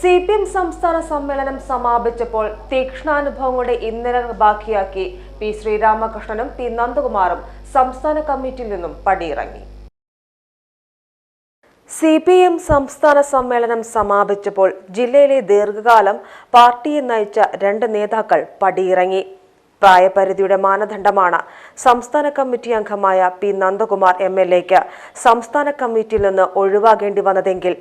C P M സംസ്ഥാന സമ്മേളനം സമാപിച്ചപ്പോൾ തീക്ഷ്ണാനുഭവങ്ങളുടെ ഇന്നലെ ബാക്കിയാക്കി. പി ശ്രീരാമകൃഷ്ണനും പി നന്ദകുമാറും സംസ്ഥാന കമ്മിറ്റിയിൽ നിന്നും പടിയിറങ്ങി. സി പി എം സംസ്ഥാന സമ്മേളനം സമാപിച്ചപ്പോൾ ജില്ലയിലെ ദീർഘകാലം പാർട്ടിയെ നയിച്ച രണ്ട് നേതാക്കൾ പടിയിറങ്ങി. പ്രായപരിധിയുടെ മാനദണ്ഡമാണ്. സംസ്ഥാന കമ്മിറ്റി അംഗമായ പി നന്ദകുമാർ എം എൽ എക്ക് സംസ്ഥാന കമ്മിറ്റിയിൽ നിന്ന് ഒഴിവാകേണ്ടി വന്നതെങ്കിൽ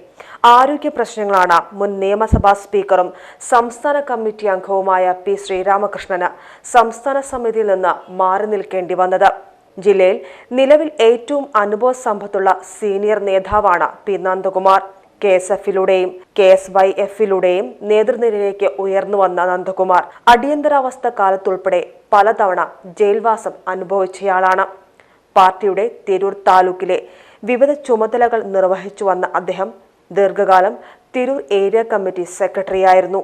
ആരോഗ്യ പ്രശ്നങ്ങളാണ് മുൻ നിയമസഭാ സ്പീക്കറും സംസ്ഥാന കമ്മിറ്റി അംഗവുമായ പി ശ്രീരാമകൃഷ്ണന് സംസ്ഥാന സമിതിയിൽ നിന്ന് മാറി നിൽക്കേണ്ടി വന്നത്. ജില്ലയിൽ നിലവിൽ ഏറ്റവും അനുഭവ സമ്പത്തുള്ള സീനിയർ നേതാവാണ് പി നന്ദകുമാർ. കെ എസ് എഫിലൂടെയും കെ എസ് വൈ എഫിലൂടെയും നേതൃനിരയിലേക്ക് ഉയർന്നു വന്ന നന്ദകുമാർ അടിയന്തരാവസ്ഥ കാലത്തുൾപ്പെടെ പലതവണ ജയിൽവാസം അനുഭവിച്ചയാളാണ്. പാർട്ടിയുടെ തിരൂർ താലൂക്കിലെ വിവിധ ചുമതലകൾ നിർവഹിച്ചു വന്ന അദ്ദേഹം ദീർഘകാലം തിരൂർ ഏരിയ കമ്മിറ്റി സെക്രട്ടറിയായിരുന്നു.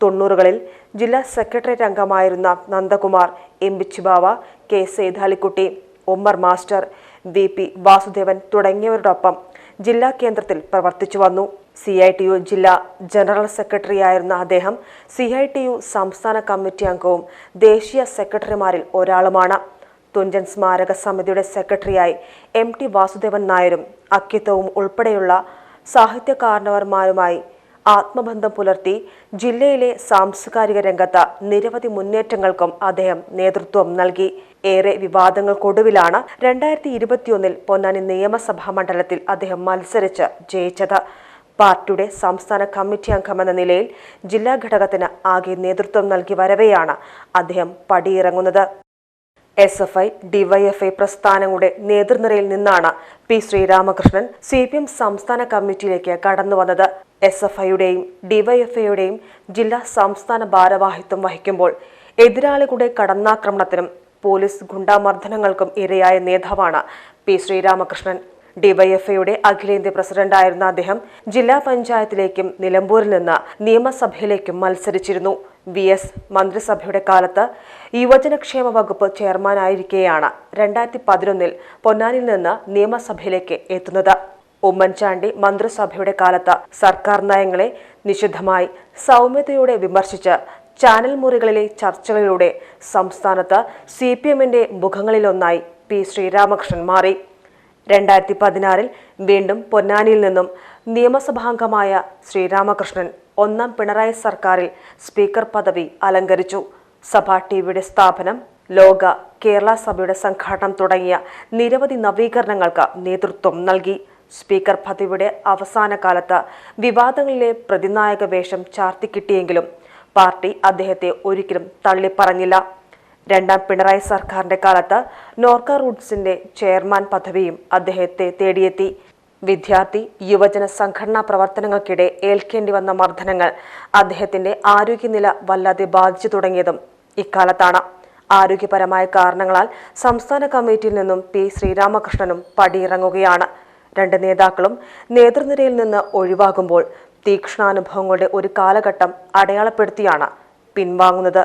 തൊണ്ണൂറുകളിൽ ജില്ലാ സെക്രട്ടേറിയറ്റ് അംഗമായിരുന്ന Nandakumar M Bichubava K Sethalikutty Ummer master V P Vasudevan തുടങ്ങിയവരോടൊപ്പം ജില്ലാ കേന്ദ്രത്തിൽ പ്രവർത്തിച്ചു വന്നു. സി ഐ ടി യു ജില്ലാ ജനറൽ സെക്രട്ടറിയായിരുന്ന അദ്ദേഹം സി ഐ ടി യു സംസ്ഥാന കമ്മിറ്റി അംഗവും ദേശീയ സെക്രട്ടറിമാരിൽ ഒരാളുമാണ്. തുഞ്ചൻ സ്മാരക സമിതിയുടെ സെക്രട്ടറിയായി എം ടി വാസുദേവൻ നായരും അക്കിത്തവും ഉൾപ്പെടെയുള്ള സാഹിത്യകാരന്മാരുമായി ആത്മബന്ധം പുലർത്തി ജില്ലയിലെ സാംസ്കാരിക രംഗത്ത് നിരവധി മുന്നേറ്റങ്ങൾക്കും അദ്ദേഹം നേതൃത്വം നൽകി. ഏറെ വിവാദങ്ങൾക്കൊടുവിലാണ് രണ്ടായിരത്തി ഇരുപത്തിയൊന്നിൽ പൊന്നാനി നിയമസഭാ മണ്ഡലത്തിൽ അദ്ദേഹം മത്സരിച്ച് ജയിച്ചത്. പാർട്ടിയുടെ സംസ്ഥാന കമ്മിറ്റി അംഗമെന്ന നിലയിൽ ജില്ലാ ഘടകത്തിന് ആകെ നേതൃത്വം നൽകി വരവെയാണ് അദ്ദേഹം പടിയിറങ്ങുന്നത്. എസ് എഫ് ഐ ഡിവൈഎഫ്ഐ പ്രസ്ഥാനങ്ങളുടെ നേതൃനിരയിൽ നിന്നാണ് P Sreeramakrishnan C P M സംസ്ഥാന കമ്മിറ്റിയിലേക്ക് കടന്നുവന്നത് എസ് എഫ് ഐയുടെയും ഡിവൈഎഫ്ഐയുടെയും ജില്ലാ സംസ്ഥാന ഭാരവാഹിത്വം വഹിക്കുമ്പോൾ എതിരാളികളുടെ കടന്നാക്രമണത്തിനും പോലീസ് ഗുണ്ടാമർദ്ദനങ്ങൾക്കും ഇരയായ നേതാവാണ് പി ശ്രീരാമകൃഷ്ണൻ. ഡിവൈഎഫ്ഐയുടെ അഖിലേന്ത്യാ പ്രസിഡന്റായിരുന്ന അദ്ദേഹം ജില്ലാ പഞ്ചായത്തിലേക്കും നിലമ്പൂരിൽ നിന്ന് നിയമസഭയിലേക്കും മത്സരിച്ചിരുന്നു. വി എസ് മന്ത്രിസഭയുടെ കാലത്ത് യുവജനക്ഷേമ വകുപ്പ് ചെയർമാനായിരിക്കെയാണ് രണ്ടായിരത്തി പതിനൊന്നിൽ പൊന്നാനിൽ നിന്ന് നിയമസഭയിലേക്ക് എത്തുന്നത്. ഉമ്മൻചാണ്ടി മന്ത്രിസഭയുടെ കാലത്ത് സർക്കാർ നയങ്ങളെ നിശിതമായി സൗമ്യതയോടെ വിമർശിച്ച് ചാനൽ മുറികളിലെ ചർച്ചകളിലൂടെ സംസ്ഥാനത്ത് സി പി എമ്മിന്റെ മുഖങ്ങളിലൊന്നായി പി ശ്രീരാമകൃഷ്ണൻ മാറി. രണ്ടായിരത്തി പതിനാറിൽ വീണ്ടും പൊന്നാനിയിൽ നിന്നും നിയമസഭാംഗമായ ശ്രീരാമകൃഷ്ണൻ ഒന്നാം പിണറായി സർക്കാരിൽ സ്പീക്കർ പദവി അലങ്കരിച്ചു. സഭാ ടിവിയുടെ സ്ഥാപനം ലോക കേരള സഭയുടെ സംഘാടനം തുടങ്ങിയ നിരവധി നവീകരണങ്ങൾക്ക് നേതൃത്വം നൽകി. സ്പീക്കർ പദവിയുടെ അവസാന കാലത്ത് വിവാദങ്ങളിലെ പ്രതിനായക വേഷം ചാർത്തിക്കിട്ടിയെങ്കിലും പാർട്ടി അദ്ദേഹത്തെ ഒരിക്കലും തള്ളിപ്പറഞ്ഞില്ല. രണ്ടാം പിണറായി സർക്കാരിന്റെ കാലത്ത് നോർക്ക റൂട്ട്സിന്റെ ചെയർമാൻ പദവിയും അദ്ദേഹത്തെ തേടിയെത്തി. വിദ്യാർത്ഥി യുവജന സംഘടനാ പ്രവർത്തനങ്ങൾക്കിടെ ഏൽക്കേണ്ടി വന്ന മർദ്ദനങ്ങൾ അദ്ദേഹത്തിന്റെ ആരോഗ്യനില വല്ലാതെ ബാധിച്ചു തുടങ്ങിയതും ഇക്കാലത്താണ്. ആരോഗ്യപരമായ കാരണങ്ങളാൽ സംസ്ഥാന കമ്മിറ്റിയിൽ നിന്നും പി. ശ്രീരാമകൃഷ്ണനും പടിയിറങ്ങുകയാണ്. രണ്ട് നേതാക്കളും നേതൃനിരയിൽ നിന്ന് ഒഴിവാകുമ്പോൾ തീക്ഷ്ണാനുഭവങ്ങളുടെ ഒരു കാലഘട്ടം അടയാളപ്പെടുത്തിയാണ് പിൻവാങ്ങുന്നത്.